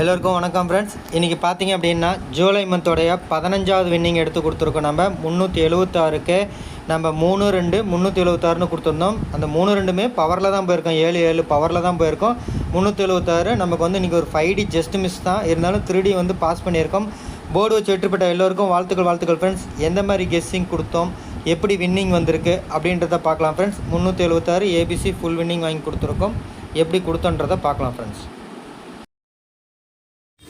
எல்லோருக்கும் வணக்கம் ஃப்ரெண்ட்ஸ் இன்றைக்கி பார்த்தீங்க அப்படின்னா ஜூலை மந்தோடைய பதினஞ்சாவது வின்னிங் எடுத்து கொடுத்துருக்கோம். நம்ம முந்நூற்றி எழுபத்தாறுக்கு நம்ம மூணு ரெண்டு முந்நூற்றி எழுபத்தாறுன்னு கொடுத்துருந்தோம். அந்த மூணு ரெண்டுமே பவரில் தான் போயிருக்கோம். ஏழு ஏழு பவரில் தான் போயிருக்கோம். முந்நூற்றி எழுபத்தாறு நமக்கு வந்து இன்றைக்கி ஒரு ஃபைவ் டி ஜஸ்ட் மிஸ் தான். இருந்தாலும் த்ரீ டி வந்து பாஸ் பண்ணியிருக்கோம். போர்டு வச்சு வெற்றிப்பட்ட எல்லோருக்கும் வாழ்த்துக்கள் வாழ்த்துக்கள் ஃப்ரெண்ட்ஸ் எந்த மாதிரி கெஸ்ஸிங் கொடுத்தோம்? எப்படி வின்னிங் வந்திருக்கு? அப்படின்றத பார்க்கலாம் ஃப்ரெண்ட்ஸ் முந்நூற்றி எழுபத்தாறு ஏபிசி ஃபுல் வின்னிங் வாங்கி கொடுத்துருக்கோம். எப்படி கொடுத்தோன்றதை பார்க்கலாம் friends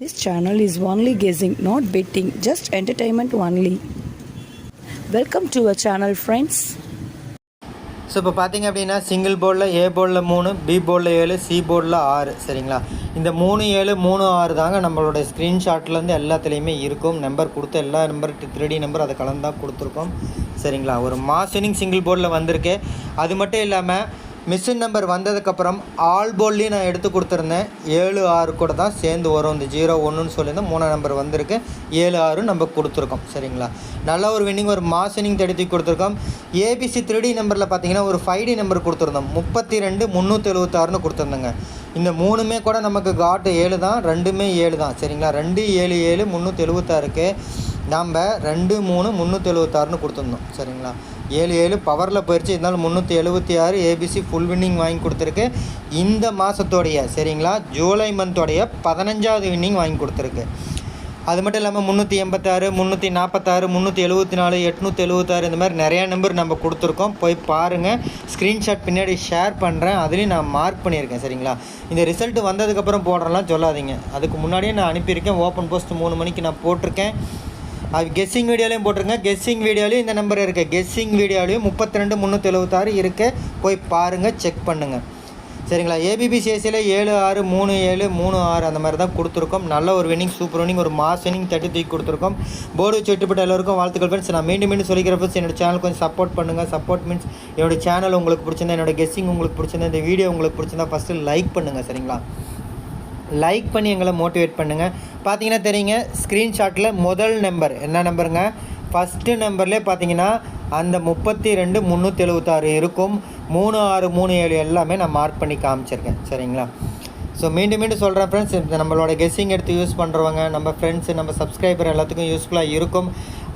This channel is only guessing, not betting, just entertainment only. Welcome to a channel friends so இப்போ பார்த்தீங்க அப்படின்னா சிங்கிள் போர்டில் ஏ போர்டில் மூணு பி போர்டில் ஏழு சி போர்டில் ஆறு சரிங்களா? இந்த மூணு ஏழு மூணு ஆறு தாங்க நம்மளோட ஸ்க்ரீன்ஷாட்லேருந்து எல்லாத்துலேயுமே இருக்கும். நம்பர் கொடுத்த எல்லா நம்பர் த்ரீ நம்பர் அதை கலந்து தான் கொடுத்துருக்கோம். சரிங்களா? ஒரு மாசினிங் சிங்கிள் போர்டில் வந்திருக்கு. அது மட்டும் இல்லாமல் மிஷின் நம்பர் வந்ததுக்கப்புறம் ஆல் போல்லையும் நான் எடுத்து கொடுத்துருந்தேன். ஏழு ஆறு கூட தான் சேர்ந்து வரும். இந்த ஜீரோ ஒன்றுன்னு சொல்லியிருந்தேன் மூணாம் நம்பர் வந்திருக்கு. ஏழு ஆறு நம்ம கொடுத்துருக்கோம். சரிங்களா? நல்ல ஒரு வின்னிங் ஒரு மாஸ் வின்னிங் தடுத்து கொடுத்துருக்கோம். ஏபிசி த்ரீ நம்பரில் பார்த்தீங்கன்னா ஒரு ஃபைவ் டி நம்பர் கொடுத்துருந்தோம். முப்பத்தி ரெண்டு முந்நூற்றி எழுபத்தாறுன்னு கொடுத்துருந்தேங்க. இந்த மூணுமே கூட நமக்கு காட்டு ஏழு தான் ரெண்டுமே ஏழு தான். சரிங்களா? ரெண்டு ஏழு ஏழு முந்நூற்றி எழுபத்தாறுக்கு நம்ம ரெண்டு மூணு முந்நூற்றி எழுபத்தாறுன்னு கொடுத்துருந்தோம். சரிங்களா? ஏழு ஏழு பவரில் போயிடுச்சு இருந்தாலும் முந்நூற்றி எழுபத்தி ஆறு ஏபிசி ஃபுல் வின்னிங் வாங்கி கொடுத்துருக்கு. இந்த மாதத்தோடைய சரிங்களா? ஜூலை மந்தோடைய பதினஞ்சாவது வின்னிங் வாங்கி கொடுத்துருக்கு. அது மட்டும் இல்லாமல் முந்நூற்றி எண்பத்தாறு முந்நூற்றி நாற்பத்தாறு முந்நூற்றி எழுபத்தி நாலு எட்நூற்றி எழுபத்தாறு இந்த மாதிரி நிறையா நம்பர் நம்ம கொடுத்துருக்கோம். போய் பாருங்கள் ஸ்க்ரீன்ஷாட் பின்னாடி ஷேர் பண்ணுறேன் அதுலேயும் நான் மார்க் பண்ணியிருக்கேன். சரிங்களா? இந்த ரிசல்ட் வந்ததுக்கப்புறம் போடுறலாம் சொல்லாதீங்க. அதுக்கு முன்னாடியே நான் அனுப்பியிருக்கேன். ஓப்பன் போஸ்ட் மூணு மணிக்கு நான் போட்டிருக்கேன். அது கெஸ்ஸிங் வீடியோலையும் போட்டிருங்க. கெஸ்ஸிங் வீடியோலையும் இந்த நம்பர் இருக்குது கெஸ்ஸிங் வீடியோலையும் முப்பத்தி ரெண்டு முந்நூற்றி எழுபத்தாறு இருக்குது போய் பாருங்கள் செக் பண்ணுங்கள் சரிங்களா ஏபிபிசிஎஸ்சியில் ஏழு ஆறு மூணு ஏழு மூணு ஆறு அந்த மாதிரி தான் கொடுத்துருக்கோம். நல்ல ஒரு வினிங் சூப்பர் வினிங் ஒரு மாஸ் வினிங் தட்டி தூக்கி கொடுத்துருக்கோம். போர்டு வச்சு விட்டுப்பட்ட எல்லோருக்கும் வாழ்த்துக்கள் ஃப்ரெண்ட்ஸ் நான் மீண்டும் மீண்டும் சொல்லிக்கிற ஃப்ரெண்ட்ஸ் என்னோட சேனல் கொஞ்சம் சப்போர்ட் பண்ணுங்கள் சப்போர்ட் மீன்ஸ் என்னோட சேனல் உங்களுக்கு பிடிச்சிருந்தா என்னோட கெஸ்ஸிங் உங்களுக்கு பிடிச்சிருந்தா இந்த வீடியோ உங்களுக்கு பிடிச்சிருந்தா ஃபஸ்ட்டு லைக் பண்ணுங்கள் சரிங்களா? லைக் பண்ணி எங்களை மோட்டிவேட் பண்ணுங்கள் பார்த்தீங்கன்னா தெரியுங்க ஸ்க்ரீன்ஷாட்டில் முதல் நம்பர் என்ன நம்பருங்க ஃபஸ்ட்டு நம்பர்லேயே பார்த்தீங்கன்னா அந்த முப்பத்தி ரெண்டு முந்நூற்றி எழுபத்தாறு இருக்கும். மூணு ஆறு மூணு ஏழு எல்லாமே நான் மார்க் பண்ணி காமிச்சிருக்கேன். சரிங்களா? ஸோ மீண்டும் மீண்டும் சொல்கிறேன் ஃப்ரெண்ட்ஸ் இந்த நம்மளோட கெஸ்ஸிங் எடுத்து யூஸ் பண்ணுறவங்க நம்ம ஃப்ரெண்ட்ஸு நம்ம சப்ஸ்கிரைபர் எல்லாத்துக்கும் யூஸ்ஃபுல்லாக இருக்கும்.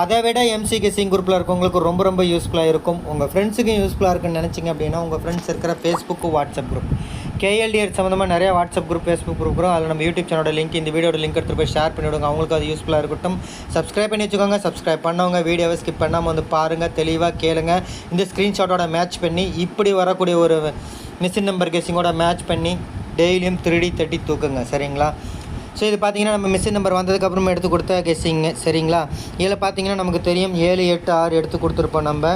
அதை விட எம்சி கெஸ்ஸிங் குரூப்பில் இருக்கவங்களுக்கு ரொம்ப ரொம்ப யூஸ்ஃபுல்லாக இருக்கும். உங்கள் ஃப்ரெண்ட்ஸுக்கும் யூஸ்ஃபுல்லாக இருக்குன்னு நினச்சிங்க அப்படின்னா உங்கள் ஃப்ரெண்ட்ஸ் இருக்கிற ஃபேஸ்புக்கு வாட்ஸ்அப் குரூப் கேஎல்டிஆர் சம்மந்தமாக நிறைய வாட்ஸ்அப் குரூப் ஃபேஸ்புக் குரூப் இருக்கும் அதில் நம்ம யூடியூப் சேனலோட லிங்க் இந்த வீடியோட லிங்க் எடுத்து போய் ஷேர் பண்ணிவிடுங்க. அவங்களுக்கு அது யூஸ்ஃபுல்லாக இருக்கட்டும். சப்ஸ்கிரைப் பண்ணி வச்சுக்கோங்க. சப்ஸ்கிரைப் பண்ணவங்க வீடியோவை ஸ்கிப் பண்ணாமல் வந்து பாருங்கள் தெளிவாக கேளுங்க. இந்த ஸ்க்ரீன்ஷாட்டோட மேட்ச் பண்ணி இப்படி வரக்கூடிய ஒரு மிஷின் நம்பர் கெஸ்ஸிங்கோட மேட்ச் பண்ணி டெய்லியும் திருடி தட்டி தூக்குங்க. சரிங்களா? ஸோ இது பார்த்தீங்கன்னா நம்ம மிஷின் நம்பர் வந்ததுக்கப்புறம் எடுத்து கொடுத்த கெஸ்ஸிங்க சரிங்களா? இதில் பார்த்தீங்கன்னா நமக்கு தெரியும். ஏழு எட்டு ஆறு எடுத்து கொடுத்துருப்போம் நம்ம.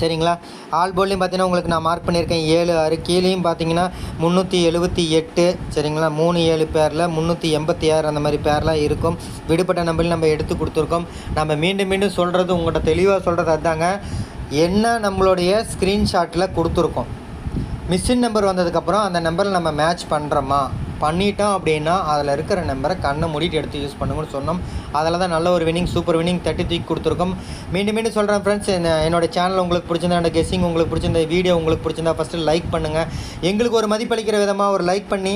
சரிங்களா? ஆல் போல்லையும் பார்த்தீங்கன்னா உங்களுக்கு நான் மார்க் பண்ணியிருக்கேன். ஏழு ஆறு கீழேயும் பார்த்தீங்கன்னா முந்நூற்றி எழுபத்தி எட்டு சரிங்களா? மூணு ஏழு பேரில் முந்நூற்றி எண்பத்தி ஆறு அந்த மாதிரி பேர்லாம் இருக்கும். விடுபட்ட நம்பரில் நம்ம எடுத்து கொடுத்துருக்கோம். நம்ம மீண்டும் மீண்டும் சொல்கிறது உங்கள்கிட்ட தெளிவாக சொல்கிறது அதுதாங்க என்ன நம்மளுடைய ஸ்க்ரீன்ஷாட்டில் கொடுத்துருக்கோம்? மிஷின் நம்பர் வந்ததுக்கப்புறம் அந்த நம்பரில் நம்ம மேட்ச் பண்ணுறோமா பண்ணிட்டோம் அப்படின்னா அதில் இருக்கிற நம்பரை கண்ணை மூடிட்டு எடுத்து யூஸ் பண்ணுங்கன்னு சொன்னோம். அதில் தான் நல்ல ஒரு வினிங் சூப்பர் வினிங் தட்டி தூக்கி கொடுத்துருக்கோம். மீண்டும் மீண்டும் சொல்கிறேன் ஃப்ரெண்ட்ஸ் என்னோட சேனல் உங்களுக்கு பிடிச்சிருந்தா என்னோட கெஸ்ஸிங் உங்களுக்கு பிடிச்சிருந்த வீடியோ உங்களுக்கு பிடிச்சிருந்தா ஃபஸ்ட்டு லைக் பண்ணுங்கள் எங்களுக்கு ஒரு மதிப்பளிக்கிற விதமாக ஒரு லைக் பண்ணி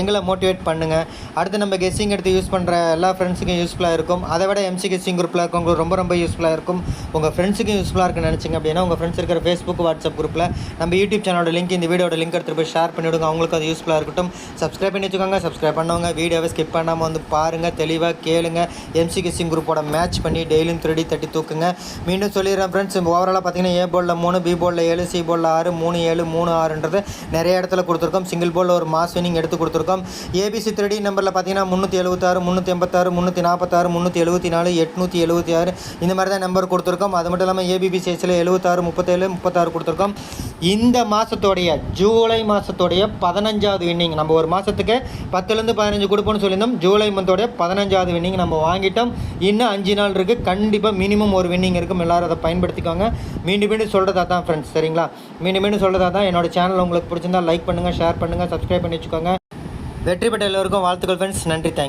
எங்களை மோட்டிவேட் பண்ணுங்கள் அடுத்து நம்ம கெஸ்ஸிங் எடுத்து யூஸ் பண்ணுற எல்லா ஃப்ரெண்ட்ஸுக்கும் யூஸ்ஃபுல்லாக இருக்கும். அதை விட எம்சி கெஸ்ஸிங் குரூப்பில் இருக்கவங்களுக்கு ரொம்ப ரொம்ப யூஸ்ஃபுல்லாக இருக்கும். உங்கள் ஃப்ரெண்ட்ஸுக்கும் யூஸ்ஃபுல்லாக இருக்குன்னு நினச்சிங்க அப்படின்னா உங்கள் ஃப்ரெண்ட்ஸ் இருக்கிற ஃபேஸ்புக் வாட்ஸ்அப் குரூப்பில் நம்ம யூடியூப் சேனலோட லிங்க் இந்த வீடியோட லிங்க் எடுத்துகிட்டு போய் ஷேர் பண்ணிவிடுங்க அவங்களுக்கு அது யூஸ்ஃபுல்லாக இருக்கட்டும். சப்ஸ்கிரைப் பண்ணி வச்சுக்கோங்க. சப்ஸ்கிரைப் பண்ணவங்க வீடியோவை ஸ்கிப் பண்ணாமல் வந்து பாருங்கள் தெளிவாக கேளுங்க. எம்சி கெஸ்ஸிங் குரூப்போட மேட்ச் பண்ணி டெய்லியும் திருடி தட்டி தூக்குங்க. மீண்டும் சொல்லிடுறேன் ஃப்ரெண்ட்ஸ் ஓவராலாக பார்த்தீங்கன்னா ஏ போலில் மூணு பி போலில் ஏழு சி போலில் ஆறு மூணு ஏழு மூணு ஆறுன்றது நிறைய இடத்துல கொடுத்துருக்கோம். சிங்கிள் போலில் ஒரு மாஸ் வினிங் எடுத்து கொடுத்துருக்கோம். கொடுத்துருக்கோம். ஏபிசி த்ரீ நம்பரில் பார்த்தீங்கன்னா முந்நூற்றி எழுபத்தாறு முந்நூற்றி எண்பத்தாறு முந்நூற்றி நாற்பத்தாறு முந்நூற்றி எழுபத்தி நாலு எட்நூற்றி எழுபத்தி ஆறு இந்த மாதிரி தான் நம்பர் கொடுத்துருக்கோம். அது மட்டும் இல்லாமல் ஏபிபி எழுபத்தாறு முப்பத்தேழு முப்பத்தாறு கொடுத்துருக்கோம். இந்த மாதத்தோடைய ஜூலை மாதத்தோடைய பதினஞ்சாவது வின்னிங் நம்ம ஒரு மாதத்துக்கு பத்துலேருந்து பதினஞ்சு கொடுப்போம்னு சொல்லியிருந்தோம். ஜூலை மந்தோடைய பதினஞ்சாவது வின்னிங் நம்ம வாங்கிட்டோம். இன்னும் அஞ்சு நாள் இருக்குது கண்டிப்பாக மினிமம் ஒரு வின்னிங் இருக்கும். எல்லாரும் அதை பயன்படுத்திக்கோங்க. மீண்டும் மீண்டும் சொல்கிறதா தான் ஃப்ரெண்ட்ஸ் சரிங்களா? மீண்டும் மீண்டும் சொல்கிறதா தான். என்னோட சேனல் உங்களுக்கு பிடிச்சிருந்தா லைக் பண்ணுங்கள் ஷேர் பண்ணுங்கள் சப்ஸ்கிரைப் பண்ணி வச்சுக்கோங்க. வெற்றி பெற்ற எல்லோருக்கும் வாழ்த்துக்கள் ஃப்ரெண்ட்ஸ் நன்றி தேங்க்